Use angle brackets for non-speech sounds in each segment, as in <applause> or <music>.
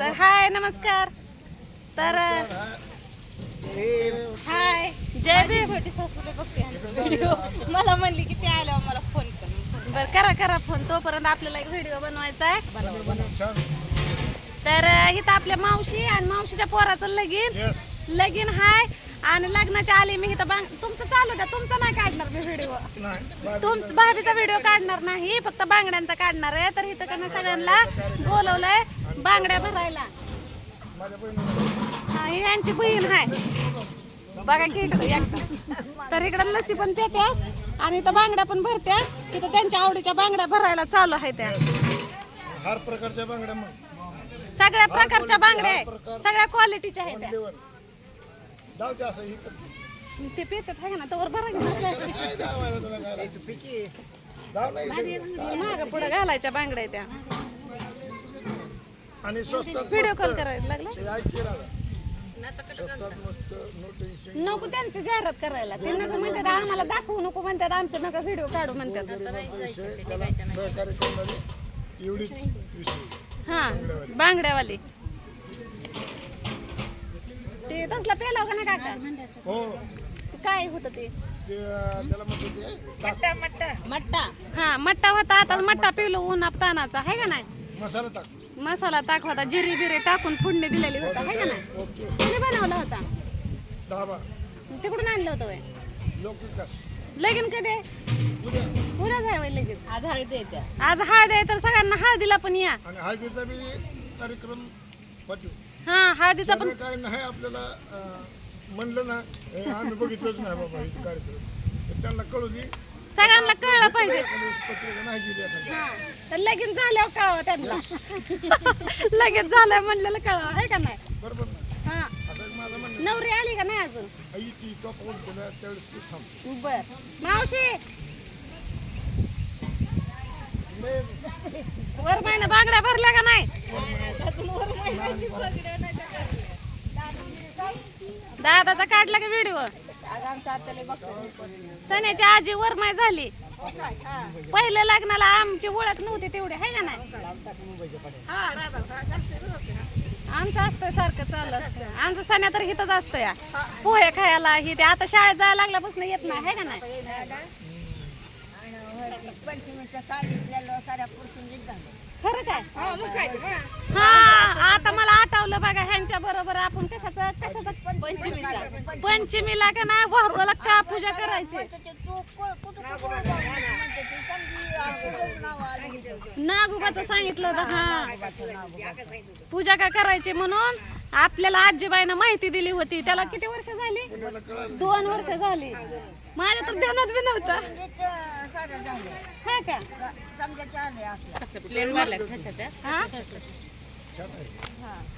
तर हाय नमस्कार. तर हाय. जय भीम. छोटी सासूला बघते. व्हिडिओ मला म्हणली की ते आल्यावर मला फोन कर. बर करा करा फोन तोपर्यंत आपल्याला एक व्हिडिओ बनवायचा आहे. तर इथं आपल्या मावशी आणि मावशीच्या पोराचं लगीन. लगीन हाय. आणि लग्नाच्या आली मी इथं बांग तुमचं चालू द्या. तुमचा नाही काढणार मी व्हिडिओ तुमचं भाभीचा व्हिडिओ काढणार नाही. फक्त बांगड्यांचा काढणार आहे. तर इथं त्यांना सगळ्यांना बोलवलंय. बांगड्या भरायला. हा ही यांची बहीण आहे बघा की इकडे एकटा तर इकडे लसी पण पेत्या आणि इथं बांगड्या पण भरत्या. तिथं त्यांच्या आवडीच्या बांगड्या भरायला चालू आहे त्या. हर प्रकारच्या बांगड्या मग. सगळ्या प्रकारच्या बांगड्या आहे सगळ्या क्वालिटीच्या आहेत त्या. लेवल जाऊ दे असं ही करते. ते पेतात आहे ना तवर भरा की <laughs> काय जावायला तुला काय जाऊ नाही माग पुढे घालायच्या बांगड्या त्या. आणि स्वस्तात व्हिडिओ कॉल करायला लागला? हे नको त्यांची जाहिरात करायला. ते नको म्हणतात आम्हाला दाखवू नको म्हणतात आमचं नका व्हिडिओ काढू म्हणतात. हा बांगड्यावाली. ते तसला पेलाव का ना काका? हो. काय होतं ते. मट्टा हा मट्टा होता आता मट्टा पिलो ऊन तानाचा आहे का नाही? मसाला टाक मसाला टाक होता जिरी बिरी टाकून फोडणी दिलेली होता आहे का नाही? ओके. कोणी बनवला होता. तिकडून आणलं होतं वय लगीन कधी? उद्या. उद्याच आहे वय लगीन. आज हळदी येत्या आज हळद आहे तर सगळ्यांना हळदीला पण या. आणि हळदीचा बी कार्यक्रम पाठवू. हा हळदीचा पण काय नाही आपल्याला अं, म्हणलं ना हे आम्ही बघितलंच नाही बाबा हे कार्यक्रम. तर त्यांना कळू दे. सगळ्यांना कळलं पाहिजे. हा. तर लगीन झाल्यावर कळावं त्यांना. <laughs> लगेच झालं म्हणलेलं कळावं आहे का नाही? बरोबर ना. हा. आता माझं म्हणणं नवरी आली का नाही अजून? आई ती तो फोन केला त्यावेळेस ती थांब बर. मावशी! वर महिना बांगड्या भरल्या का नाही? दादाचा काढला का व्हिडिओ आज आमच्या आत्याला बघते. सण्याची आजी वरमाय झाली. पहिल्या लग्नाला आमची ओळख नव्हती तेवढी आहे का नाही? आमचं असतं सारखं चाललं असतं आमचं सण्या तर हिथंच असतं या पोहे खायला ही ते आता शाळेत जायला लागल्यापासून येत नाही आहे का नाही? पंचमीच्या साडीतल्या साड्या पुरुषून झाले खरं काय? हा आता मला आठवलं बघा ह्यांच्या बरोबर आपण कशाचं कशाचं? पंचमीला पंचमीला का नाही वाहरूला का पूजा करायची? नागोबाचं सांगितलं होतं हा. पूजा का करायची म्हणून? आपल्याला आजीबाईनं माहिती दिली होती. त्याला किती वर्ष झाली? दोन वर्ष झाली. माझ्या तर ध्यानात बी नव्हतं. हा हा?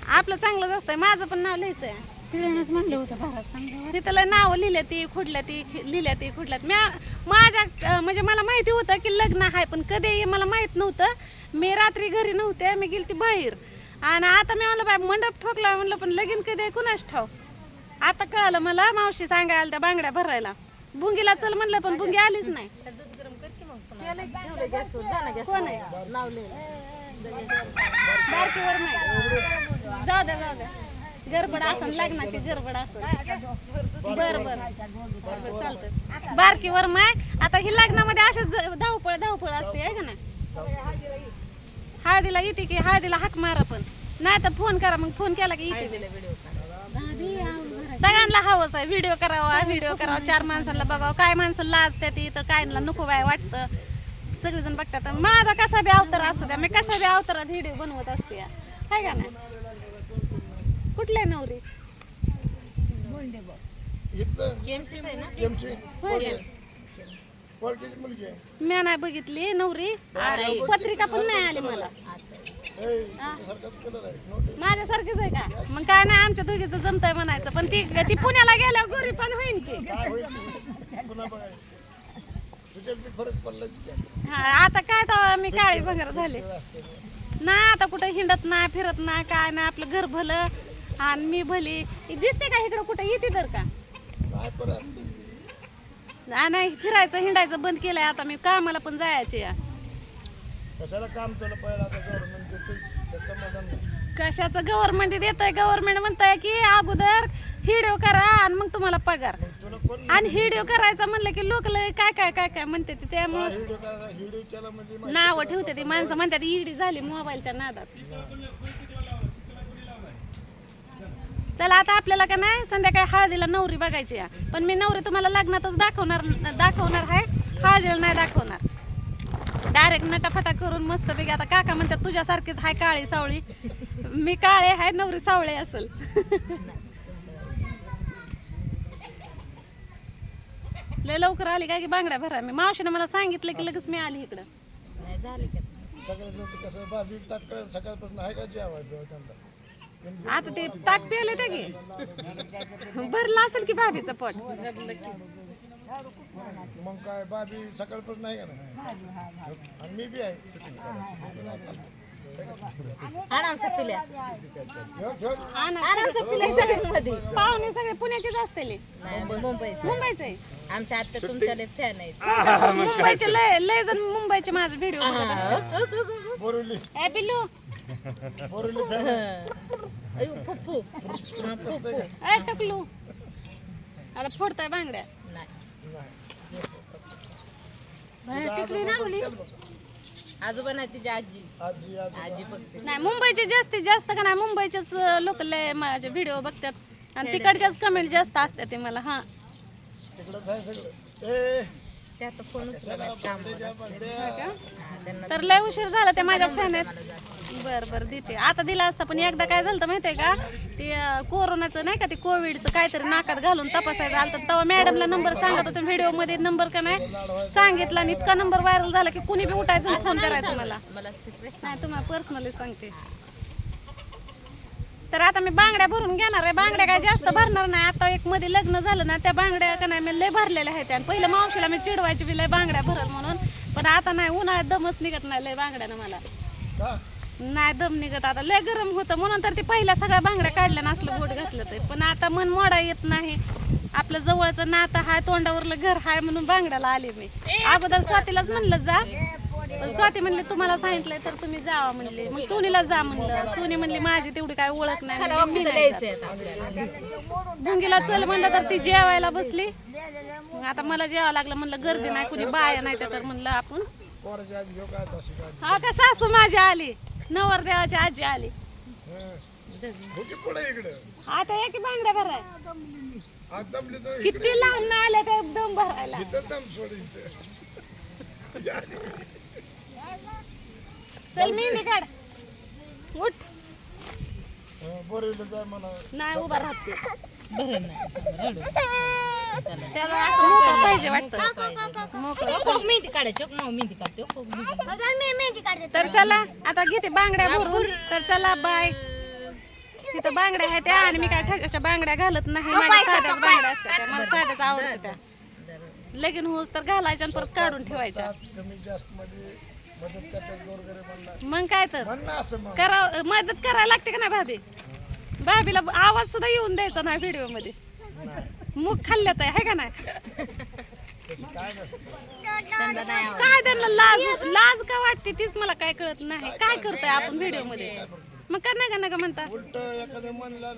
आहे आपलं चांगलंच असतंय. माझं पण नाव लिहायचंय म्हणलं होतं तिथं लय नाव लिहिल्या ती खुडल्या ती लिहिल्या ती खुडल्यात. म्या माझ्या म्हणजे मला माहिती होतं की लग्न आहे पण कधी आहे मला माहीत नव्हतं. मी रात्री घरी नव्हते मी गेलती बाहेर. आणि आता मी म्हणलं बाय मंडप ठोकला म्हणलं पण लगीन कधी कुणाच ठाव आता कळालं मला मावशी सांगायला त्या बांगड्या भरायला. बुंगीला चल म्हणलं पण बुंगी आलीच नाही. कोण आहे? बारकीवर नाही. जाऊ द्या जाऊ द्या गडबड असन लग्नाची गडबड असन. बर बर. चालतं बारकीवर माय आता ही लग्नामध्ये अशीच ज- धावपळ धावपळ असते आहे का नाही? हळदीला येते की हळदीला हाक मारा पण. नाही तर फोन करा मग फोन केला की येते सगळ्यांना हवंच आहे व्हिडिओ करावा व्हिडिओ करावा. चार माणसांना बघावं. काय माणसं लाजते ती तर काय नको बाय वाटतं. सगळेजण बघतात. माझा कसा बी अवतार असू द्या मी कशा बी अवतारात व्हिडिओ बनवत असते. हाय का नाही? कुठल्या नवरी इथलं आहे मुलगी आहे. मी नाही बघितली नवरी. आणि पत्रिका पण नाही आली मला. ए, आहे. माझ्यासारखीच आहे का? मग काय नाही आमच्या दोघीचं जमतंय म्हणायचं. पण ती ती पुण्याला गेल्यावर गोरी पण होईन की. काय होईल ते? पुन्हा बघायचं. तुझ्यात बी फरक पडला की काय? हा आता काय तर मी काळी भंगार झाले. वेळ असते ना. नाही आता कुठं हिंडत नाही फिरत नाही काय नाही आपलं घर भलं. आणि मी भली. दिसते का इकडं कुठं? येते तर का? परत. आ, नाही फिरायचं हिंडायचं बंद केलंय आता. मी कामाला पण जायचे या कशाला काम चालू पहिला आता गव्हर्नमेंट कशाचं गव्हर्नमेंट देत आहे? गव्हर्नमेंट म्हणताय की अगोदर हिडिओ करा आणि मग तुम्हाला पगार. आणि हिडिओ करायचं म्हणलं की लोक लय काय काय काय काय म्हणते ते त्यामुळे म्हणजे नावं ठेवते ती माणसं. म्हणतात ईडी झाली मोबाईलच्या नादात. चला आता आपल्याला का नाही संध्याकाळी हळदीला नवरी बघायची आहे. पण मी नवरी तुम्हाला लग्नातच दाखवणार दाखवणार आहे. हळदीला नाही दाखवणार. डायरेक्ट नटाफटा करून मस्त पैकी आता काका म्हणतात तुझ्यासारखीच हाय काळी सावळी. मी काळे हाय नवरी सावळे असेल. लय लवकर आली काय की बांगड्या भरा. मी मावशीने मला सांगितलं की लगेच मी आली इकडं. नाही झाली कसं बाबी ताटकळ सकाळपासून आहे का जेवाय त्यांना? आता ते ताक प्यायले ते की? भरलं असेल की भाभीचं पोट? मग काय बाबी का नाही आणि मी बी आहे. पाहुणे सगळे पुण्याचेच असतील. मुंबईचे. आहे. आमच्या आत्या तुमच्या लय फॅन आहेत. मुंबईचे लय लय जण मुंबईचे माझे व्हिडिओ बोरिवली अयो हा, टकलू आता फोडताय बांगड्या. नाही नाही. बाहेर टिकली ना मुली? आजोबा नाही तिची आजी. आजी आजी बघते नाही मुंबईचे जास्तीत जास्त का नाही मुंबईचेच लोक लय माझे व्हिडिओ बघतात. आणि तिकडच्याच कमेंट जास्त असतात ते मला हा. तिकडंच आहे सगळं ए ते आता काम तर लय उशीर झाला ते माझ्या फॅन बर बर देते. आता दिला असता पण एकदा काय झालं माहितीये का? ते कोरोनाचं नाही का ते कोविडचं काहीतरी नाकात घालून तपासायचं आलं तर तेव्हा मॅडमला नंबर सांगत होते व्हिडिओमध्ये नंबर का नाही? सांगितला आणि इतका नंबर व्हायरल झाला की कुणी बी उठायचं फोन करायचं मला. नाही तुम्हाला पर्सनली सांगते. तर आता मी बांगड्या भरून घेणार आहे. बांगड्या काय जास्त भरणार नाही. आता एक मध्ये लग्न झालं ना त्या बांगड्या का नाही मी लय भरलेल्या आहेत आणि पहिलं मावशीला मी चिडवायची बी लय बांगड्या भरत म्हणून. पण आता नाही उन्हाळ्यात दमच निघत नाही लय बांगड्यानं मला. नाही दम निघत. आता लय गरम होतं. म्हणून तर ते पहिल्या सगळ्या बांगड्या काढल्या नसलं गोड घातलं तर. पण आता मन मोडा येत नाही. आपलं जवळचं नातं हाय तोंडावरलं घर हाय म्हणून बांगड्याला आले मी. अगोदर स्वातीलाच म्हणलं जा. पण स्वाती म्हणली तुम्हाला सांगितलंय तर तुम्ही जावा म्हणले. मग सोनीला जा म्हणलं. सोनी म्हणली माझी तेवढी काय ओळख नाही. म्हणली, मी नाही जात. लिहायचं आपल्याला भुंगीला चल म्हणलं तर ती जेवायला बसली. मग आता मला जेवायला लागलं. म्हणलं गर्दी नाही कुणी बाया नाही त्या तर म्हणलं आपण. हा का सासू माझी आली. नवरदेवाची आजी आली. हो की पुढे इकडं आता एक बांगड्या भराय? आज दमली तो किती लांब ना आल्या त्या दम भरायला. इथं दम सोड इथं. चल मेहंदी काढ. उठ. नाही उभा राहते बरं नाही. रडू त्याला असं मोकळं पाहिजे वाटतं. मोकळं. खूप मेहंदी काढायची. मग मेहंदी काढते. खूप मेहंदी तर चला आता घेते बांगड्या भरून. तर चला बाय. तिथं बांगड्या आहेत त्या आणि मी काय ठेच्या बांगड्या घालत नाही. माझ्या साध्याच बांगड्या असतात त्या. मला साध्याच आवडतात त्या. लगीन होस तर घालायच्या आणि परत काढून ठेवायच्या. त्यात कमी जास्त मध्ये मदत करतात मग काय तर? म्हण ना असं मग. करा मदत करायला लागते का नाही भाभी? भाभीला आवाज सुद्धा येऊन द्यायचा नाही व्हिडिओमध्ये मुख खाल्ल्यात आहे हाय का नाही? तसं काय नसतं. त्यांना नाही आवडत काय त्यांना लाज लाज का वाटते तीच मला काय कळत नाही. काय करतोय आपण व्हिडिओमध्ये मग का नाही का नका म्हणता? उलट एखाद्या म्हणला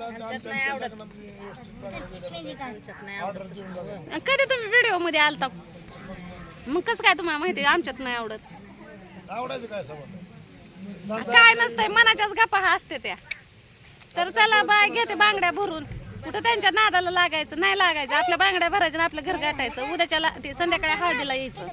ऑर्डर देऊन जाऊ कधी तुम्ही व्हिडिओमध्ये आलता? मग कसं काय तुम्हाला माहिती? आहे, आमच्यात नाही आवडत. आवडायचं काय काय नसतंय मनाच्याच गप्पा हा असते त्या. तर चला बाय घेते बांगड्या भरून. कुठं त्यांच्या नादाला लागायचं नाही लागायचं. आपल्या बांगड्या भरायच्या आपलं घर गाठायचं. उद्याच्या ते संध्याकाळी हळदीला यायचं.